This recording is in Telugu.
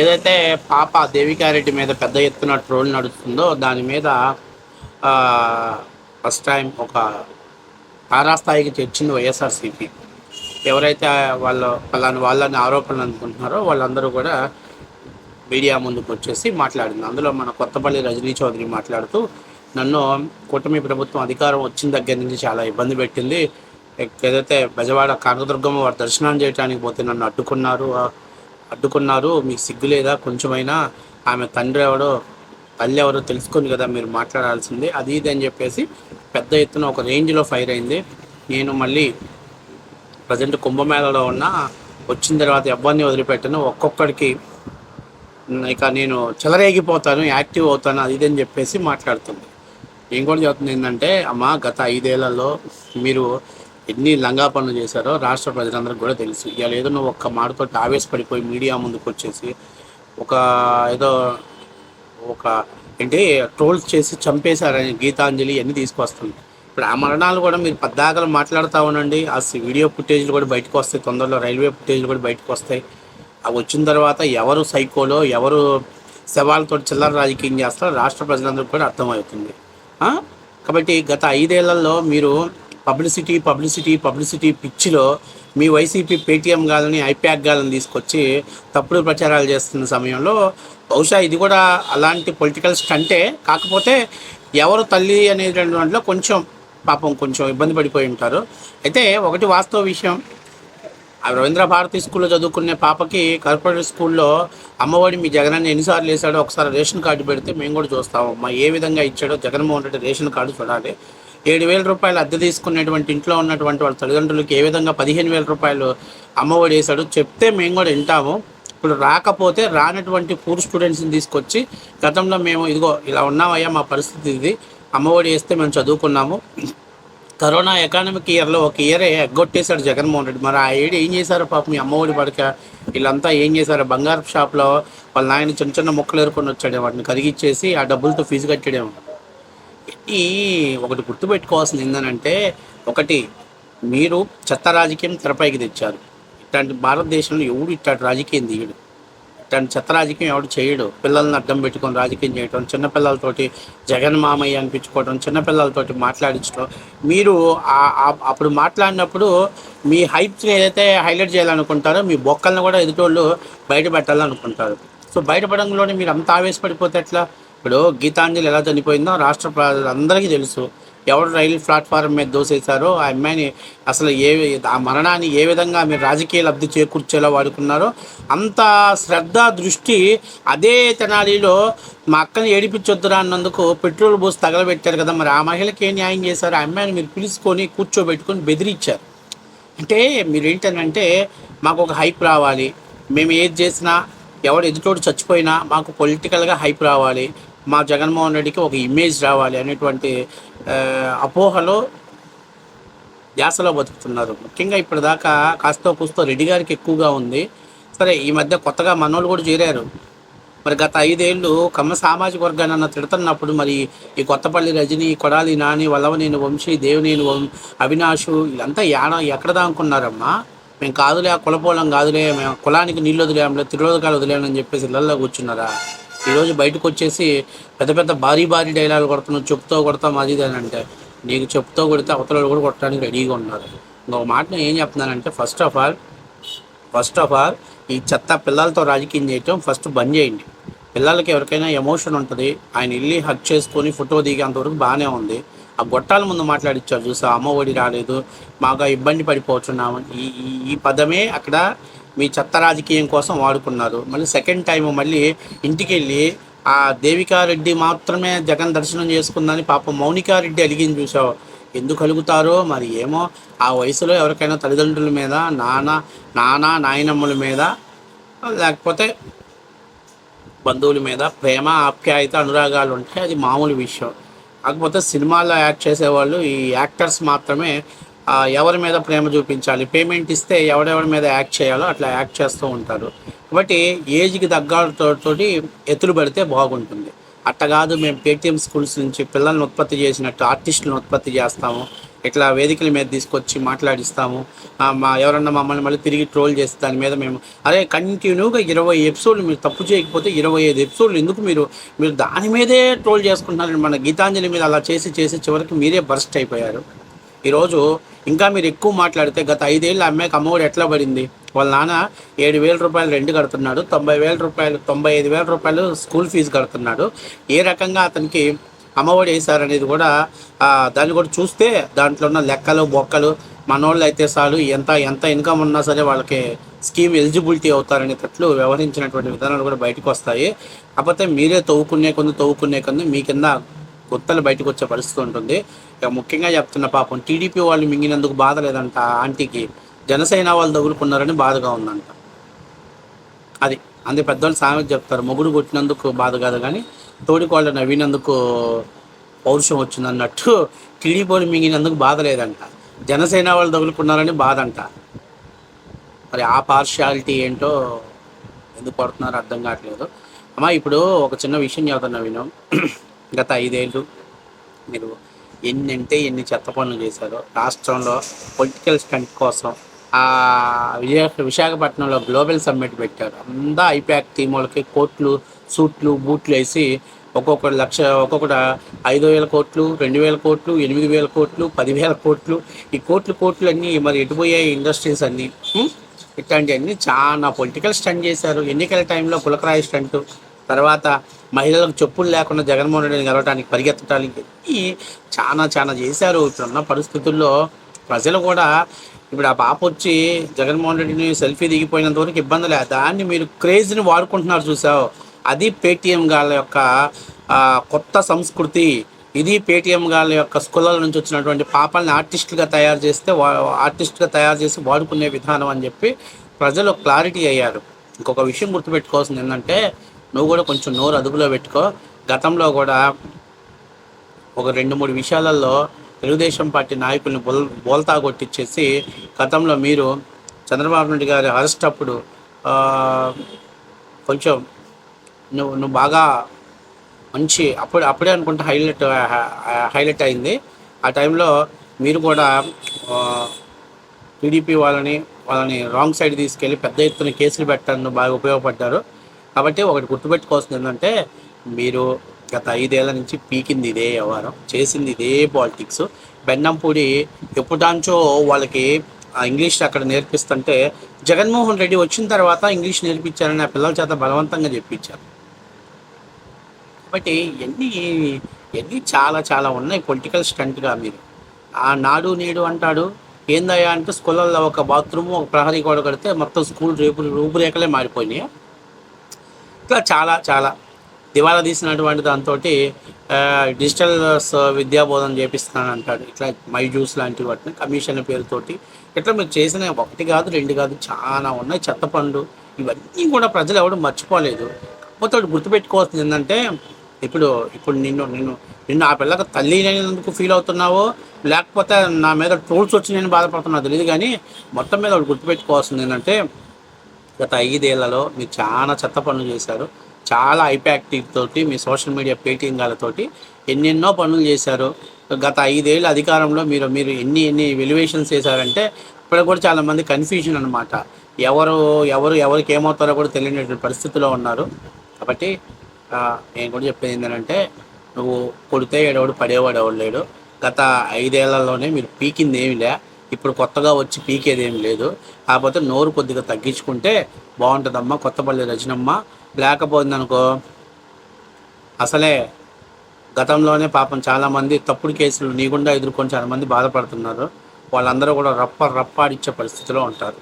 ఏదైతే పాప దేవికారెడ్డి మీద పెద్ద ఎత్తున ట్రోల్ నడుస్తుందో దాని మీద ఫస్ట్ టైం ఒక తారాస్థాయికి తెచ్చింది వైఎస్ఆర్సీపీ. ఎవరైతే వాళ్ళ వాళ్ళని వాళ్ళని ఆరోపణలు అనుకుంటున్నారో వాళ్ళందరూ కూడా మీడియా ముందుకు వచ్చేసి మాట్లాడింది. అందులో మన కొత్తపల్లి రజనీ చౌదరి మాట్లాడుతూ నన్ను కూటమి ప్రభుత్వం అధికారం వచ్చిన దగ్గర నుంచి చాలా ఇబ్బంది పెట్టింది. ఏదైతే బెజవాడ కనకదుర్గమ్మ వారు దర్శనం చేయడానికి పోతే నన్ను అడ్డుకున్నారు. అడ్డుకున్నారు. మీకు సిగ్గు లేదా? కొంచెమైనా ఆమె తండ్రి ఎవడో తల్లి ఎవరో తెలుసుకుంది కదా మీరు మాట్లాడాల్సిందే. అది ఇది అని చెప్పేసి పెద్ద ఎత్తున ఒక రేంజ్లో ఫైర్ అయింది. నేను మళ్ళీ ప్రజెంట్ కుంభమేళలో ఉన్న. వచ్చిన తర్వాత ఎవరిని వదిలిపెట్టను. ఒక్కొక్కడికి ఇక నేను చెలరేగిపోతాను యాక్టివ్ అవుతాను అది ఇది అని చెప్పేసి మాట్లాడుతుంది. ఏం కూడా చెబుతుంది ఏంటంటే అమ్మ గత ఐదేళ్ళలో మీరు ఎన్ని లంగా పనులు చేశారో రాష్ట్ర ప్రజలందరికీ కూడా తెలుసు. ఇవాళ ఏదో నువ్వు ఒక్క మాటతో ఆవేశపడిపోయి మీడియా ముందుకు వచ్చేసి ఒక ఏదో ఒక అంటే ట్రోల్స్ చేసి చంపేశారని గీతాంజలి అన్ని తీసుకొస్తుంది. ఇప్పుడు ఆ మరణాలు కూడా మీరు పద్దాకలు మాట్లాడుతూ ఉండండి. ఆ వీడియో ఫుటేజ్లు కూడా బయటకు వస్తాయి. తొందరలో రైల్వే ఫుటేజ్లు కూడా బయటకు వస్తాయి. అవి వచ్చిన తర్వాత ఎవరు సైకోలో ఎవరు శవాలతో చిల్లర రాజకీయం చేస్తారో రాష్ట్ర ప్రజలందరికీ కూడా అర్థమవుతుంది. కాబట్టి గత ఐదేళ్ళలో మీరు పబ్లిసిటీ పబ్లిసిటీ పబ్లిసిటీ పిచ్చిలో మీ వైసీపీ పేటీఎం గాలని ఐప్యాక్ గాలని తీసుకొచ్చి తప్పుడు ప్రచారాలు చేస్తున్న సమయంలో బహుశా ఇది కూడా అలాంటి పొలిటికల్ స్టంటే. కాకపోతే ఎవరు తల్లి అనేటువంటి దాంట్లో కొంచెం పాపం కొంచెం ఇబ్బంది పడిపోయి ఉంటారు. అయితే ఒకటి వాస్తవ విషయం. ఆ రవీంద్ర భారతి స్కూల్లో చదువుకునే పాపకి కార్పొరేట్ స్కూల్లో అమ్మఒడి మీ జగనన్న ఎన్నిసార్లు వేసాడో ఒకసారి రేషన్ కార్డు పెడితే మేము కూడా చూస్తాము అమ్మా ఏ విధంగా ఇచ్చాడో జగన్మోహన్ రెడ్డి రేషన్ కార్డు చూడాలి. ఏడు వేల రూపాయలు అద్దె తీసుకునేటువంటి ఇంట్లో ఉన్నటువంటి వాళ్ళ తల్లిదండ్రులకి ఏ విధంగా పదిహేను వేల రూపాయలు అమ్మఒడి వేసాడో చెప్తే మేము కూడా వింటాము. ఇప్పుడు రాకపోతే రానటువంటి పూర్ స్టూడెంట్స్ని తీసుకొచ్చి గతంలో మేము ఇదిగో ఇలా ఉన్నామయ్యా మా పరిస్థితి ఇది. అమ్మఒడి వేస్తే మేము చదువుకున్నాము. కరోనా ఎకానమిక్ ఇయర్లో ఒక ఇయరే ఎగ్గొట్టేశాడు జగన్మోహన్ రెడ్డి. మరి ఆ ఏడు ఏం చేశారు పాప మీ అమ్మఒడి పడక? వీళ్ళంతా ఏం చేశారు? బంగారు షాప్లో వాళ్ళ నాయన చిన్న చిన్న మొక్కలు ఏరుకొని వచ్చాడు. వాటిని కరిగిచ్చేసి ఆ డబ్బులతో ఫీజు కట్టడేమో ఈ ఒకటి గుర్తుపెట్టుకోవాల్సింది ఏంటంటే ఒకటి మీరు చెత్త రాజకీయం తెరపైకి తెచ్చారు. ఇట్లాంటి భారతదేశంలో ఎవడు ఇట్లాంటి రాజకీయం దిగడు ఇట్లాంటి చెత్త రాజకీయం ఎవడు చేయడు. పిల్లల్ని అడ్డం పెట్టుకొని రాజకీయం చేయటం చిన్నపిల్లలతోటి జగన్ మామయ్య అనిపించుకోవడం చిన్నపిల్లలతోటి మాట్లాడించడం మీరు అప్పుడు మాట్లాడినప్పుడు మీ హైప్స్ని ఏదైతే హైలైట్ చేయాలనుకుంటారో మీ బొక్కల్ని కూడా ఎదుటోళ్ళు బయట పెట్టాలనుకుంటారు సో బయటపడంలోనే మీరు అంత ఆవేశపడిపోతే ఎట్లా? ఇప్పుడు గీతాంజలి ఎలా చనిపోయిందో రాష్ట్ర ప్రజలందరికీ తెలుసు. ఎవరు రైలు ప్లాట్ఫారం మీద దోసేశారో ఆ అమ్మాయిని అసలు ఏ ఆ మరణాన్ని ఏ విధంగా మీరు రాజకీయ లబ్ధి చేకూర్చేలా వాడుకున్నారో అంత శ్రద్ధ దృష్టి అదే తెనాలిలో మా అక్కని ఏడిపించొద్దురా అన్నందుకు పెట్రోల్ పోసి తగలబెట్టారు కదా. మరి ఆ మహిళకి ఏం న్యాయం చేశారు? ఆ అమ్మాయిని మీరు పిలుచుకొని కూర్చోబెట్టుకొని బెదిరించారు. అంటే మీరు ఏంటంటే మాకు ఒక హైప్ రావాలి. మేము ఏది చేసినా ఎవరు ఎదుటోడు చచ్చిపోయినా మాకు పొలిటికల్గా హైప్ రావాలి. మా జగన్మోహన్ రెడ్డికి ఒక ఇమేజ్ రావాలి అనేటువంటి అపోహలో ధ్యాసలో బతుకుతున్నారు. ముఖ్యంగా ఇప్పటిదాకా కాస్తో కూస్తో రెడ్డి గారికి ఎక్కువగా ఉంది. సరే ఈ మధ్య కొత్తగా మనోళ్ళు కూడా చేరారు. మరి గత ఐదేళ్ళు కమ్మ సామాజిక వర్గాన్ని అన్న తిడుతున్నప్పుడు మరి ఈ కొత్తపల్లి రజని కొడాలి నాని వల్లవనేని వంశీ దేవినేని వం అవినాషు వీళ్ళంతా యాడ ఎక్కడ దానుకున్నారమ్మా మేము కాదులే ఆ కులపోలం కాదులే మేము కులానికి నీళ్ళు వదిలేంలే తిరువదకాలు వదిలేమని చెప్పేసి ఇళ్ళల్లో కూర్చున్నారా? ఈరోజు బయటకు వచ్చేసి పెద్ద పెద్ద భారీ భారీ డైలాగులు కొడుతున్నావు చెప్తో కొడతాం అది అని అంటే నీకు చెప్తో కొడితే అవతల కూడా కొట్టడానికి రెడీగా ఉన్నారు. ఇంకొక మాట నేను ఏం చెప్తున్నానంటే first of all first of all ఈ చెత్త పిల్లలతో రాజకీయం చేయటం ఫస్ట్ బంద్ చేయండి. పిల్లలకి ఎవరికైనా ఎమోషన్ ఉంటుంది ఆయన వెళ్ళి హక్ చేసుకొని ఫోటో దిగేంతవరకు బాగానే ఉంది. ఆ గొట్టాల ముందు మాట్లాడిచ్చారు చూసా అమ్మ ఒడి రాలేదు మాకు ఇబ్బంది పడిపోతున్నాము. ఈ- ఈ పదమే అక్కడ మీ చెత్త రాజకీయం కోసం వాడుకున్నారు. మళ్ళీ సెకండ్ టైం మళ్ళీ ఇంటికి వెళ్ళి ఆ దేవికారెడ్డి మాత్రమే జగన్ దర్శనం చేసుకుందని పాప మౌనికారెడ్డి అలిగింది చూసావు. ఎందుకు కలుగుతారో మరి ఏమో ఆ వయసులో ఎవరికైనా తల్లిదండ్రుల మీద నాన్న నాన్న నాయనమ్మల మీద లేకపోతే బంధువుల మీద ప్రేమ ఆప్యాయత అనురాగాలు ఉంటే అది మామూలు విషయం. కాకపోతే సినిమాల్లో యాక్ట్ చేసేవాళ్ళు ఈ యాక్టర్స్ మాత్రమే ఎవరి మీద ప్రేమ చూపించాలి? పేమెంట్ ఇస్తే ఎవడెవరి మీద యాక్ట్ చేయాలో అట్లా యాక్ట్ చేస్తూ ఉంటారు. కాబట్టి ఏజ్కి తగ్గతోటి ఎత్తులు పెడితే బాగుంటుంది. అట్ట కాదు మేము పేటిఎం స్కూల్స్ నుంచి పిల్లల్ని ఉత్పత్తి చేసినట్టు ఆర్టిస్టులను ఉత్పత్తి చేస్తాము. ఇట్లా వేదికల మీద తీసుకొచ్చి మాట్లాడిస్తాము. మా ఎవరన్నా మమ్మల్ని మళ్ళీ తిరిగి ట్రోల్ చేస్తే దాని మీద మేము అరే కంటిన్యూగా ఇరవై ఎపిసోడ్లు మీరు తప్పు చేయకపోతే ఇరవై ఐదు ఎపిసోడ్లు ఎందుకు మీరు మీరు దాని మీదే ట్రోల్ చేసుకుంటున్నారు? మన గీతాంజలి మీద అలా చేసి చేసి చివరికి మీరే బర్స్ట్ అయిపోయారు. ఈరోజు ఇంకా మీరు ఎక్కువ మాట్లాడితే గత ఐదేళ్ళు అమ్మాయికి అమ్మఒడి ఎట్లా పడింది? వాళ్ళ నాన్న ఏడు వేల రూపాయలు రెండు కడుతున్నాడు తొంభై వేల రూపాయలు తొంభై ఐదు వేల రూపాయలు స్కూల్ ఫీజు కడుతున్నాడు. ఏ రకంగా అతనికి అమ్మఒడి వేశారనేది కూడా దాన్ని కూడా చూస్తే దాంట్లో ఉన్న లెక్కలు బొక్కలు మనోళ్ళు అయితే చాలు ఎంత ఎంత ఇన్కమ్ ఉన్నా సరే వాళ్ళకి స్కీమ్ ఎలిజిబిలిటీ అవుతారనేటట్లు వ్యవహరించినటువంటి విధానాలు కూడా బయటకు వస్తాయి. కాకపోతే మీరే తవ్వుకునే కొంది తవ్వుకునే కొంది మీ కింద గుత్తలు బయటకు వచ్చే పరిస్థితి ఉంటుంది. ఇక ముఖ్యంగా చెప్తున్న పాపం టీడీపీ వాళ్ళు మింగినందుకు బాధ లేదంట ఆంటీకి. జనసేన వాళ్ళు తగులుకున్నారని బాధగా ఉందంట. అది అందుకే పెద్దవాళ్ళు సామెత చెప్తారు మొగుడు కొట్టినందుకు బాధ కాదు కానీ తోడికోళ్ళ నవ్వినందుకు పౌరుషం వచ్చింది అన్నట్టు టీడీపీ వాళ్ళు మింగినందుకు బాధ లేదంట. జనసేన వాళ్ళు తగులుకున్నారని బాధ అంట మరి ఆ పార్షియాలిటీ ఏంటో ఎందుకు పడుతున్నారో అర్థం కావట్లేదు. అమ్మా ఇప్పుడు ఒక చిన్న విషయం చదువుతున్నా విను. గత ఐదేళ్ళు మీరు ఎన్ని అంటే ఎన్ని చెత్త పనులు చేశారో రాష్ట్రంలో పొలిటికల్ స్టంట్ కోసం ఆ విశాఖపట్నంలో గ్లోబల్ సమ్మిట్ పెట్టారు. అంతా ఐప్యాక్ టీం వాళ్ళకి కోట్లు సూట్లు బూట్లు వేసి ఒక్కొక్క లక్ష ఒక్కొక్కటి ఐదు వేల కోట్లు రెండు వేల కోట్లు ఎనిమిది వేల కోట్లు పదివేల కోట్లు. ఈ కోట్లు కోట్లు అన్నీ మరి ఎటుపోయాయి ఇండస్ట్రీస్ అన్నీ? ఇట్లాంటివన్నీ చాలా పొలిటికల్ స్టంట్ చేశారు. ఎన్నికల టైంలో కులకరాయి స్టంట్. తర్వాత మహిళలకు చెప్పులు లేకుండా జగన్మోహన్ రెడ్డిని కలవటానికి పరిగెత్తడానికి చాలా చాలా చేశారు. ఇప్పుడున్న పరిస్థితుల్లో ప్రజలు కూడా ఇప్పుడు ఆ పాప వచ్చి జగన్మోహన్ రెడ్డిని సెల్ఫీ దిగిపోయినంత వరకు ఇబ్బంది లేదు దాన్ని మీరు క్రేజ్ని వాడుకుంటున్నారు చూసావు. అది పేటీఎం గాళ్ళ యొక్క కొత్త సంస్కృతి. ఇది పేటీఎం గాళ్ళ యొక్క స్కూళ్ళ నుంచి వచ్చినటువంటి పాపాలని ఆర్టిస్టులుగా తయారు చేస్తే ఆర్టిస్టుగా ఆర్టిస్ట్గా తయారు చేసి వాడుకునే విధానం అని చెప్పి ప్రజలు క్లారిటీ అయ్యారు. ఇంకొక విషయం గుర్తుపెట్టుకోవాల్సింది ఏంటంటే నువ్వు కూడా కొంచెం నోరు అదుపులో పెట్టుకో. గతంలో కూడా ఒక రెండు మూడు విషయాలలో తెలుగుదేశం పార్టీ నాయకుల్ని బోల్ బోల్తా కొట్టించేసి గతంలో మీరు చంద్రబాబు నాయుడు గారి అరెస్ట్ అప్పుడు కొంచెం నువ్వు నువ్వు బాగా మంచి అప్పుడు అప్పుడే అనుకుంటే హైలైట్ హైలైట్ అయింది. ఆ టైంలో మీరు కూడా టీడీపీ వాళ్ళని వాళ్ళని రాంగ్ సైడ్ తీసుకెళ్ళి పెద్ద ఎత్తున కేసులు పెట్టడానికి బాగా ఉపయోగపడ్డారు. కాబట్టి ఒకటి గుర్తుపెట్టుకోవాల్సింది ఏంటంటే మీరు గత ఐదేళ్ళ నుంచి పీకింది ఇదే వ్యవహారం చేసింది ఇదే పాలిటిక్స్ బెన్నంపూడి ఎప్పుడాంచో వాళ్ళకి ఆ ఇంగ్లీష్ అక్కడ నేర్పిస్తుంటే జగన్మోహన్ రెడ్డి వచ్చిన తర్వాత ఇంగ్లీష్ నేర్పించారని ఆ పిల్లల చేత బలవంతంగా చెప్పించారు. కాబట్టి ఇవన్నీ ఇవన్నీ చాలా చాలా ఉన్నాయి పొలిటికల్ స్టంట్గా మీరు. ఆ నాడు నేడు అంటాడు ఏందయ్యా అంటే స్కూళ్ళల్లో ఒక బాత్రూమ్ ఒక ప్రహరీ గోడ కడితే మొత్తం స్కూల్ రేపు రూపురేఖలే మారిపోయినాయి? ఇట్లా చాలా చాలా. దివాలా తీసినటువంటి దాంతో డిజిటల్ విద్యాబోధన చేపిస్తున్నాను అంటాడు ఇట్లా మై జ్యూస్ లాంటి వాటిని కమిషన్ పేరుతోటి. ఇట్లా మీరు చేసిన ఒకటి కాదు రెండు కాదు చాలా ఉన్నాయి. చెత్త పండు ఇవన్నీ కూడా ప్రజలు ఎవరు మర్చిపోలేదు. కాకపోతే గుర్తుపెట్టుకోవాల్సింది ఏంటంటే ఇప్పుడు ఇప్పుడు నిన్ను నిన్ను నిన్ను ఆ పిల్లకి తల్లి అయినందుకు ఫీల్ అవుతున్నావో లేకపోతే నా మీద ట్రోల్స్ వచ్చి నేను బాధపడుతున్నా తెలియదు కానీ మొత్తం మీద ఒకటి గుర్తుపెట్టుకోవాల్సింది ఏంటంటే గత ఐదేళ్ళలో మీరు చాలా చెత్త పనులు చేశారు. చాలా ఐపాక్టివ్ తోటి మీ సోషల్ మీడియా పేటిఎంగాలతోటి ఎన్నెన్నో పనులు చేశారు. గత ఐదేళ్ళ అధికారంలో మీరు మీరు ఎన్ని ఎన్ని వెలివేషన్స్ చేశారంటే ఇప్పుడు కూడా చాలా మంది కన్ఫ్యూజన్ అనమాట ఎవరు ఎవరు ఎవరికి ఏమవుతారో కూడా తెలియనటువంటి పరిస్థితిలో ఉన్నారు. కాబట్టి నేను కూడా చెప్పేది ఏంటంటే నువ్వు కొడితే ఏడవడు పడేవాడు ఎవడు లేడు. గత ఐదేళ్ళలోనే మీరు పీకింది ఏమి లే. ఇప్పుడు కొత్తగా వచ్చి పీకేది ఏం లేదు. కాకపోతే నోరు కొద్దిగా తగ్గించుకుంటే బాగుంటుందమ్మా కొత్తపల్లి రచనమ్మ లేకపోయింది అనుకో అసలే గతంలోనే పాపం చాలామంది తప్పుడు కేసులు నీకుండా ఎదుర్కొని చాలామంది బాధపడుతున్నారు. వాళ్ళందరూ కూడా రప్ప రప్పాడిచ్చే పరిస్థితిలో ఉంటారు.